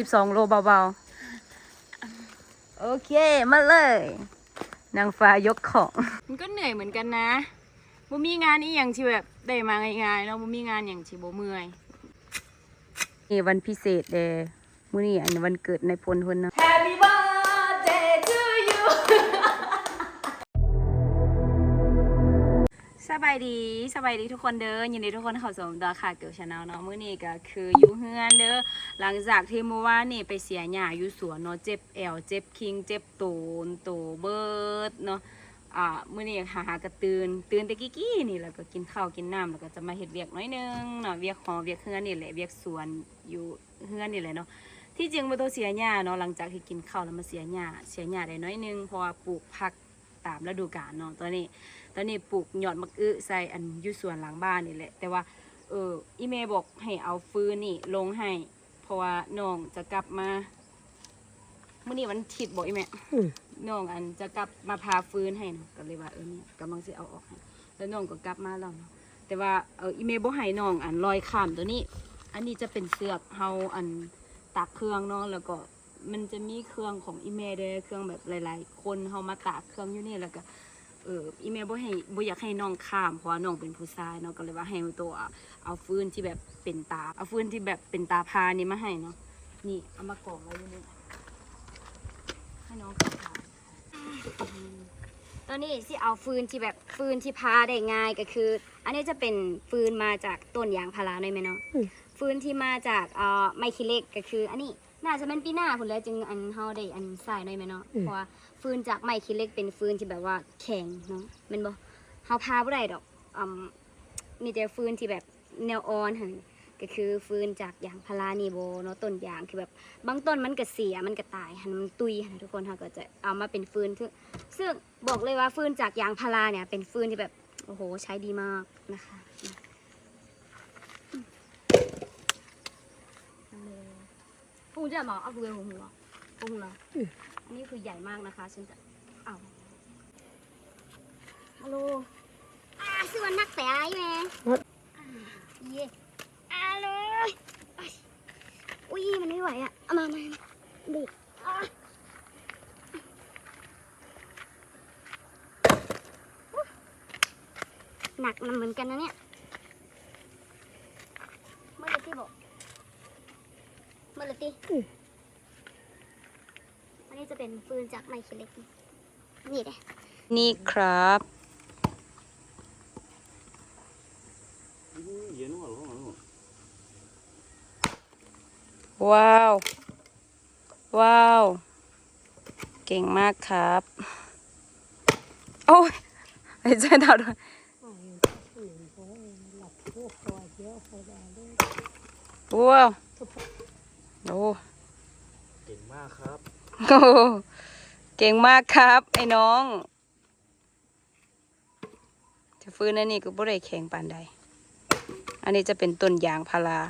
สิบสองโลเบาๆ โอเค มาเลย นางฟ้ายกของ มันก็เหนื่อยเหมือนกันนะบ่มีงานนี้อย่างที่แบบได้มาง่ายๆแล้วบ่มีงานอย่างที่บ่เมื่อยนี่วันพิเศษเด้มื้อนี้อันวันเกิดในพลเพิ่นเนาะ บายดีสบายดีทุกคนเด้อยินดีทุกคนเข้าสู่ดอค่ะเกิลชาแนลเนาะมื้อนี้ก็คืออยู่เฮือนเด้อหลังจากที่เมื่อวานนี่ไปเสียหญ้าอยู่สวนเนาะเจ็บแอวเจ็บคิงเจ็บตูนตูเบิดเนาะอ่ามื้อนี้หาหากระตื่นตื่นแต่กี้กี้นี่แล้วก็กินข้าวกินน้ำแล้วก็จะมาเฮ็ดเวียกน้อยนึงเนาะเวียกหอเวียกเฮือนนี่แหละเวียกสวนอยู่เฮือนนี่แหละเนาะที่จริงบ่ต้องเสียหญ้าเนาะหลังจากที่กินข้าวแล้วมาเสียหญ้าเสียหญ้าได้น้อยนึงเพราะว่าปลูกผักตามฤดูกาลเนาะตอนนี้ ตอนนี้ปลูกหยอดมะอื้อใส่อันอยู่สวนหลังบ้านนี่แหละ แต่ว่าเอออีเมย์บอกให้เอาฟืนนี่ลงให้ เพราะว่าน้องจะกลับมาเมื่อนี้วันอาทิดบอกอีแม่น้องอันจะกลับมาพาฟืนให้เนาะก็เลยว่าเออเนี่ยกำลังจะเอาออกให้แล้วน้องก็กลับมาแล้วเนาะแต่ว่าเอออีเมย์บอกให้น้องอันลอยข้ามตัวนี้ อันนี้จะเป็นเสือกเฮาอันตากเครื่องเนาะแล้วก็มันจะมีเครื่องของอีเมย์ด้วยเครื่องแบบหลาย ๆ คนเฮามาตากเครื่องอยู่นี่แล้วก็ เอออีเมลบ่ให้บ่อยากให้น้องข้ามเพราะว่าน้องเป็นผู้ชายเนาะก็เลยว่าให้ตัวเอาเอาฟืนที่แบบเป็นตา เอาฟืนที่แบบเป็นตาพานี่มาให้เนาะนี่เอามากองไว้อยู่นี่ให้น้องขับถ่ายตอนนี้สิเอาฟืนที่แบบฟืนที่พาได้ง่ายก็คือ อันนี้จะเป็นฟืนมาจากต้นยางพาราได้ไหมเนาะอืมฟืนที่มาจากเอ่อไมคิเล็กก็คือ อันนี้ น่าจะเป็นปีหน้าพุ่นแล้วจึงอันเฮาได้อันใส่ได้ไหมเนาะ เพราะว่าฟืนจากไม้คิเล็กเป็นฟืนที่แบบว่าแข็งเนาะแมันบ่เฮาพาบ่ได้ดอกอืมมีแต่ฟืนที่แบบแนวอ่อนหั่นก็คือฟืนจากยางพารานี่บ่เนาะต้นยางคือแบบบางต้นมันก็เสียมันก็ตายหั่นมันตุยหั่นทุกคนเฮาก็จะเอามาเป็นฟืนซึ่งซึ่งบอกเลยว่าฟืนจากยางพาราเนี่ยเป็นฟืนที่แบบโอ้โหใช้ดีมากนะคะ ปูจะมาเอาปูไปหัวหัวปูเหรออืมอันนี้คือใหญ่มากนะคะฉันจะเอาฮัลโหลอ่าสวนนักแต่ไอ้แม่อ่าเย่อาเลยอุ้ยมันไม่ไหวอะเอามามาดิอะอุ๊ยหนักมันเหมือนกันนะเนี่ยเมื่อไรที่บอกเมลติอันนี้จะเป็นฟืนจากไมคิเล็ก นี่เด้นี่ครับว้าว ว้าว เก่งมากครับ โอ้ยใจ้าดาวด้วยว้าว โอ้เก่งมากครับโอ้เก่งมากครับ ไอ้น้อง จะฟื้นอันนี้ก็บ่ได้แข็งปานใด อันนี้จะเป็นต้นยางพารา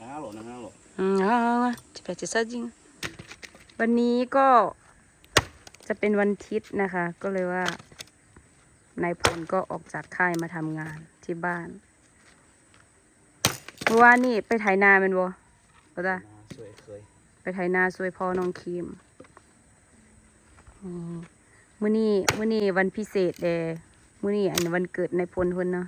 ห้าโหลนะห้าโหลอืมเอาเอาเอาจะไปจะซะจริง วันนี้ก็จะเป็นวันอาทิตย์นะคะ ก็เลยว่านายพลก็ออกจากค่ายมาทำงานที่บ้าน เมื่อวานนี่ไปไถนาเป็นบ่ก็ได้มาสวยเคยไปไถนาช่วยพ่อน้องครีมอืมมื้อนี้มื้อนี้วันพิเศษเด้มื้อนี้อันวันเกิดในายพลเพิ่นเนาะ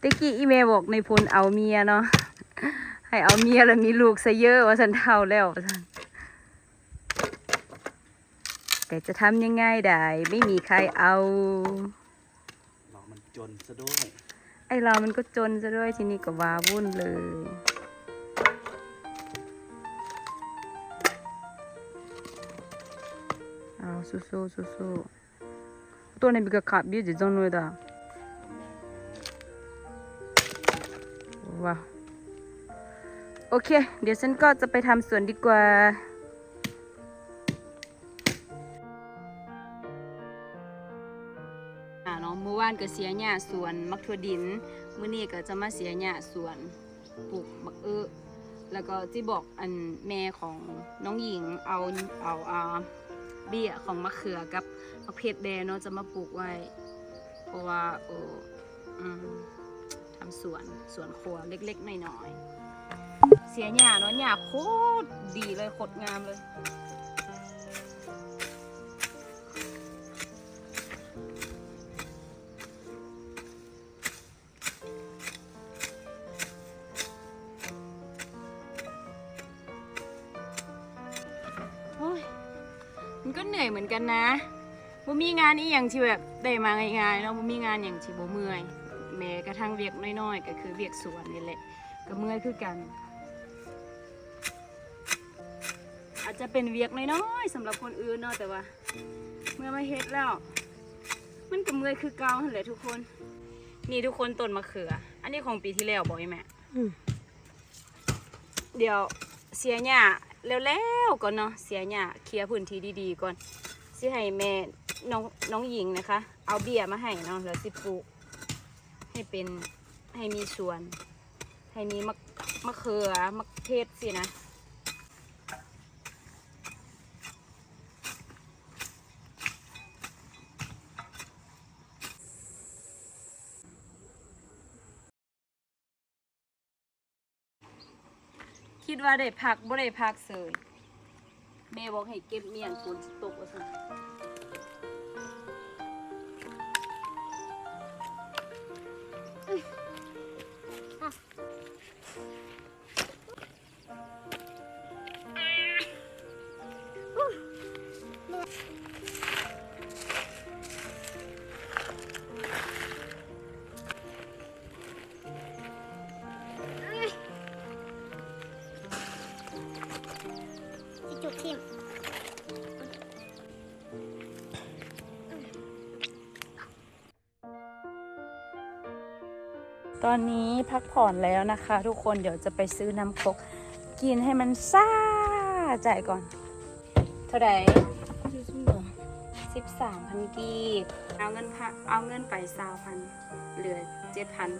ตะกี้อีเมลบอกในายพลเอาเมียเนาะให้เอาเมียแล้วมีลูกซะเยอะว่าสันเท่าแล้วว่าซั่นแต่จะทำยังไงได้ ไม่มีใครเอาเรามัน จนซะด้วย ไอเรามันก็จนซะด้วยทีนี้ก็ว้าวุ่นเลย เอาสู้สู้สู้สู้ตัวนี้เป็นกระขับยืดจังเลยด่ะว้าวโอเค เดี๋ยวฉันก็จะไปทำสวนดีกว่า อนก็เสียหญ้าสวน มักทั่วดิน มื้อนี้ก็จะมาเสียหญ้าสวนปลูกมักเออแล้วก็ที่บอกอันแม่ของน้องหญิงเอาเอาอ่าเบี้ยของมะเขือกับมะเขือแดงเนาะจะมาปลูกไว้ เพราะว่าเออทำสวนสวนครัวเล็กๆน้อยๆเสียหญ้าเนาะหญ้าโคตรดีเลยโคตรงามเลย อยเหมือนกันนะบ่มีงานอีหยังที่แบบได้มาง่ายๆเนาะบ่มีงานอย่างที่บ่เมื่อยแม้กระทั่งเวียกน้อยๆก็คือเวียกสวนนี่แหละก็เมื่อยคือกัน อาจจะเป็นเวียกน้อยๆสำหรับคนอื่นเนาะแต่ว่า เมื่อมาเฮ็ดแล้ว มันก็เมื่อยคือเก่าหั่นแหละทุกคน นี่ทุกคนต้นมะเขือ อันนี้ของปีที่แล้วบอกไอ้แม่เดี๋ยวเสียหญ้า แล้วๆก่อนเนาะเสียหญ้าเคลียร์พื้นที่ดีๆก่อนสิให้แม่น้องน้องหญิงนะคะ เอาเบี้ยมาให้เนาะแล้วสิปลูกให้เป็นให้มีสวน ให้มีมะมะเขือมะเทศสินะ คิดว่าได้พักบ่ได้พักเสยแม่บอกให้เก็บเมียงฝนตกว่าซั่น ตอนนี้พักผ่อนแล้วนะคะ ทุกคนเดี๋ยวจะไปซื้อน้ำคกกินให้มันซ่าจ่ายก่อน เท่าไหร่สิบสามพันกีบเอาเงินเอาเงินไปสาวพันเหลือเจ็ดพัน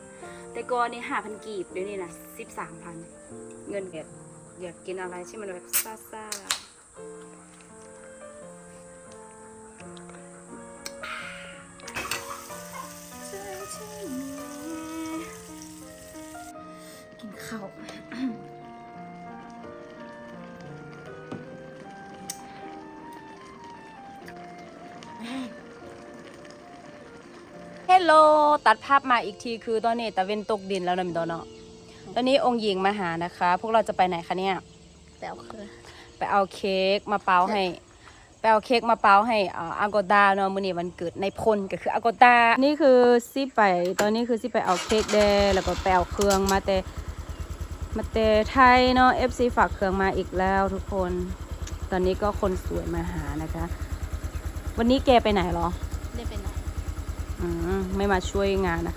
แต่ก่อนนี่ห้าพันกีบเดี๋ยวนี้นะสิบสามพันเงินแบบอยากกินอะไรที่มันแบบซ่าซ่ ลโลตัดภาพมาอีกทีคือตอนนี้ตะเวนตกดินแล้วนะมิโดเนาะตอนนี้องค์หญิงมาหานะคะ พวกเราจะไปไหนคะเนี่ย แต่เอาคือไปเอาเค้กมาเป่าให้ไปเอาเค้กมาเป่าให้อ่าอากดาเนาะมื้อนี้วันเกิดในพลก็คืออากดานี่คือสิไป ตอนนี้คือสิไปเอาเค้กแดแล้วก็ไปเอาเครื่องมาแต่มาแต่ไทยเนาะ FC ฝากเครื่องมาอีกแล้วทุกคน ตอนนี้ก็คนสวยมาหานะคะ วันนี้แกไปไหนเหรอ ได้เป็นไหนอืม ไม่มาช่วยงานนะ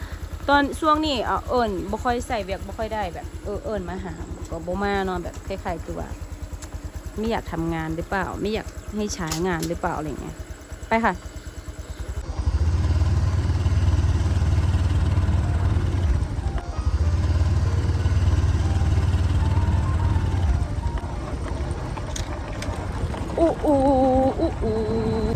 ตอนช่วงนี้เออเอิญบ่ค่อยใส่เวียกบ่ค่อยได้แบบ เออเอิญมาหาก็บ่มาเนอนแบบคล้ายๆคือว่าไม่อยากทำงานหรือเปล่า ไม่อยากให้ใช้งานหรือเปล่าอะไรเงี้ยไปค่ะอู้อู้อู้อู้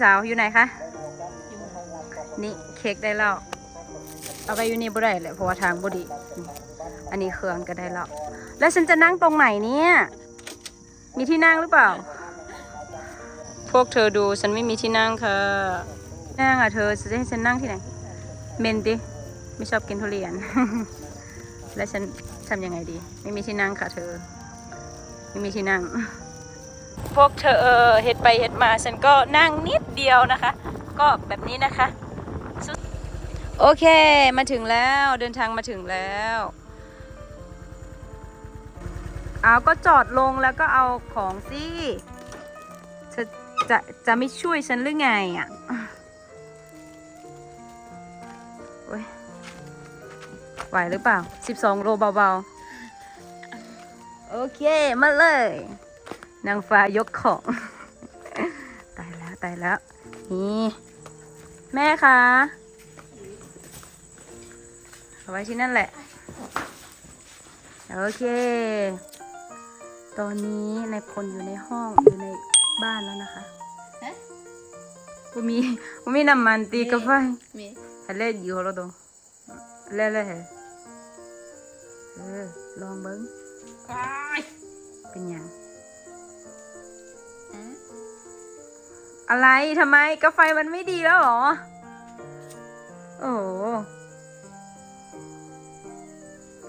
สาวอยู่ไหนคะ นี่เค้กได้แล้ว เอาไปอยู่นี่บ่ได้แหละเพราะว่าทางบ่ดีอืมอันนี้เครื่องก็ได้แล้ว แล้วฉันจะนั่งตรงไหนเนี่ย มีที่นั่งหรือเปล่า พวกเธอดูฉันไม่มีที่นั่งค่ะ นั่งอะเธอจะให้ฉันนั่งที่ไหน เมนดิไม่ชอบกินทุเรียน แล้วฉันทำยังไงดี ไม่มีที่นั่งค่ะเธอ ไม่มีที่นั่ง พวกเธอเฮ็ดไปเฮ็ดมาฉันก็นั่งนิดเดียวนะคะ ก็แบบนี้นะคะ โอเคมาถึงแล้วเดินทางมาถึงแล้วเอาก็จอดลงแล้วก็เอาของสิเธอจะจะไม่ช่วยฉันหรือไงอะไหวหรือเปล่า 12 โลเบาๆ โอเค มาเลย นางฟ้ายกของ ตายแล้วตายแล้ว นี่ แม่คะโอเอาไว้ที่นั่นแหละ โอเค ตอนนี้นายพลอยู่ในห้องอยู่ในบ้านแล้วนะคะฮะกูมีกูมีน้ำมันตีกาแฟมีฮัลโหลอยู่ฮัลโหลตรงเล่เล่เออลองเบิ้งเป็นหยัง อะไรทำไมกาแฟมันไม่ดีแล้วหรอ โอ้โห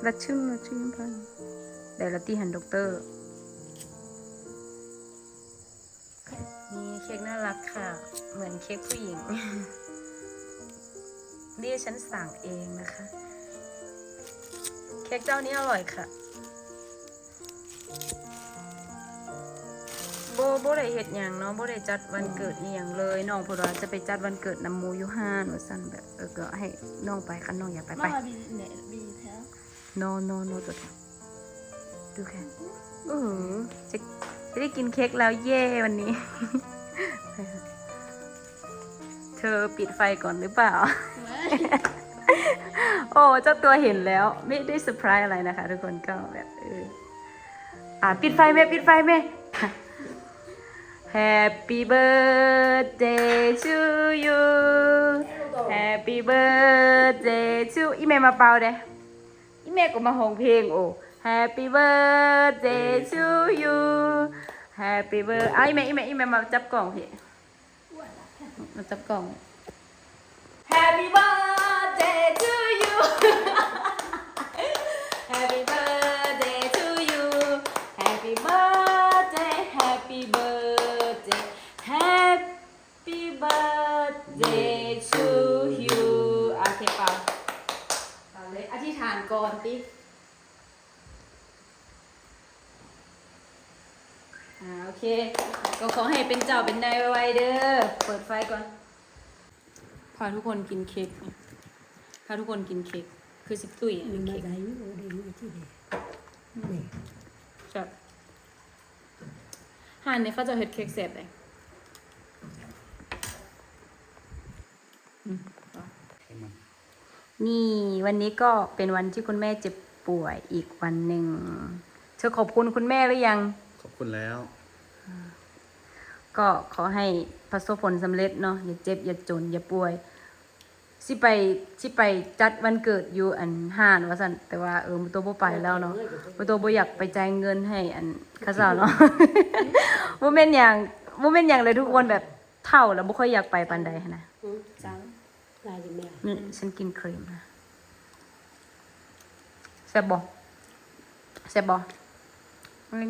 ละชึ่งละชึ่งพันเดี๋ยวละตีหันด็อกเตอร์ นี่เค้กน่ารักค่ะ เหมือนเค้กผู้หญิงนี่ฉันสั่งเองนะคะ เค้กเจ้านี้อร่อยค่ะ โบโบได้เฮ็ดหยังเนาะโบได้จัดวันเกิดนี่ยังเลยน้องเพนว่าจะไปจัดวันเกิดนำหมูอยู่ห้านว่าซั่นแบบเออก็ให้น้องไปคันน้องอยากไปไปมาบีเนี่ยบีแถวโนโนโนตัวแค่ดูแค่โอ้โหจะจะได้กินเค้กแล้วเย่วันนี้ เธอปิดไฟก่อนหรือเปล่าโอ้เจ้าตัวเห็นแล้วไม่ได้เซอร์ไพรส์อะไรนะคะ ทุกคนก็แบบเอออะปิดไฟไหมปิดไฟไหม Happy birthday to you Happy birthday to อีเมย์มาเป่าเด้อีเมย์ก็มาห้องเพลงโอ้ Happy birthday to you Happy birthday อะอีเมย์อีเมย์อีเมย์มาจับกล่องพี่มาจับกล่อง Happy birthday to you Happy birthday to you Happy birthday Happy birthday Happy birthday to you โอเคเปล่าเปล่าเลยอธิษฐานก่อนติอ่าโอเค ก็ขอให้ เป็นเจ้าเป็นนายไวๆเด้อ เปิดไฟก่อน พาทุกคนกินเค้กเนี่ยพาทุกคนกินเค้ก คือสิบตุ้ยอันนี้เค้กจับห่านเนี่ยเขาจะเฮ็ดเค้กเสร็จเลยอืมต่อให้มันนี่วันนี้ก็เป็นวันที่คุณแม่เจ็บป่วยอีกวันหนึ่ง เธอขอบคุณคุณแม่หรือยัง ขอบคุณแล้ว ก็ขอให้ประสบผลสำเร็จเนาะอย่าเจ็บ อย่าจน อย่าป่วย สิไปสิไปจัดวันเกิดอยู่อันห้านว่าสันแต่ว่าเออมตัวบ่ไปแล้วเนาะมตัวบ่อยากไปจ่ายเงินให้อันเข้าเจ้าเนาะบ่แม่นอย่างบ่แม่นอย่างเลยทุกคนแบบเท่าแล้วบ่ค่อยอยากไปปานใดหั้นนะจังนี่ฉันกินครีมนะแซ่บบ่แซ่บบ่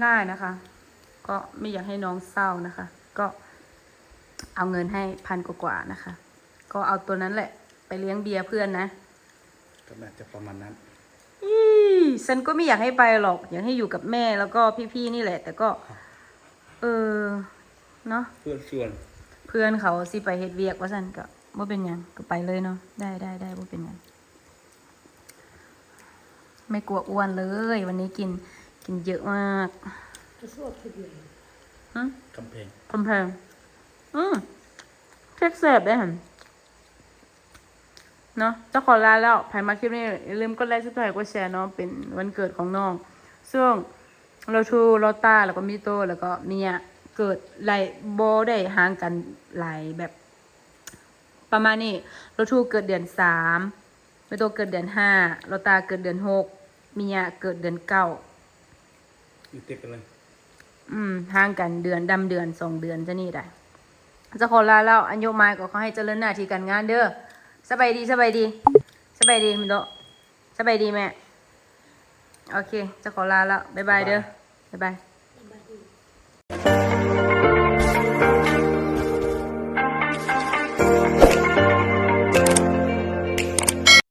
ง่ายๆนะคะ ก็ไม่อยากให้น้องเศร้านะคะ ก็เอาเงินให้พันกว่าๆนะคะ ก็เอาตัวนั้นแหละ ไปเลี้ยงเบียร์เพื่อนนะก็น่าจะประมาณนั้นอีฉันก็ไม่อยากให้ไปหรอก อยากให้อยู่กับแม่แล้วก็พี่ๆนี่แหละ แต่ก็ เออเนาะเพื่อนส่วน เพื่อนเขาสิไปเฮ็ดเวียกว่าซั่นก็บ่เป็นหยังก็ไปเลยเนาะได้ได้ได้บ่เป็นหยังไม่กลัวอ้วนเลย วันนี้กินกินเยอะมาก ฮะกำแพงคำแพงอืมเค้กเสบได้หันเนาะเจ้าขอลาแล้วภายมาคลิปนี้อย่าลืมกดไลค์ซับสไครต์กดแชร์เนาะเป็นวันเกิดของน้อง ซึ่งเราชูเราตาแล้วก็มีโตแล้วก็เมียเกิดหลายโบได้ห่างกันหลายแบบ ประมาณนี้เราชูเกิดเดือนสามมีโตเกิดเดือนห้าเราตาเกิดเดือนหกเมียเกิดเดือนเก้าอยู่ติดกันเลย อืมห่างกันเดือนดำเดือนสองเดือนจะนี่ได้จะขอลาแล้วอันโยกไม้ก็ขอให้เจริญหน้าที่การงานเด้อสบายดีสบายดีสบายดีมิโตะสบายดีแม่ โอเค จะขอลาแล้วบ๊ายบายเด้อบ๊ายบาย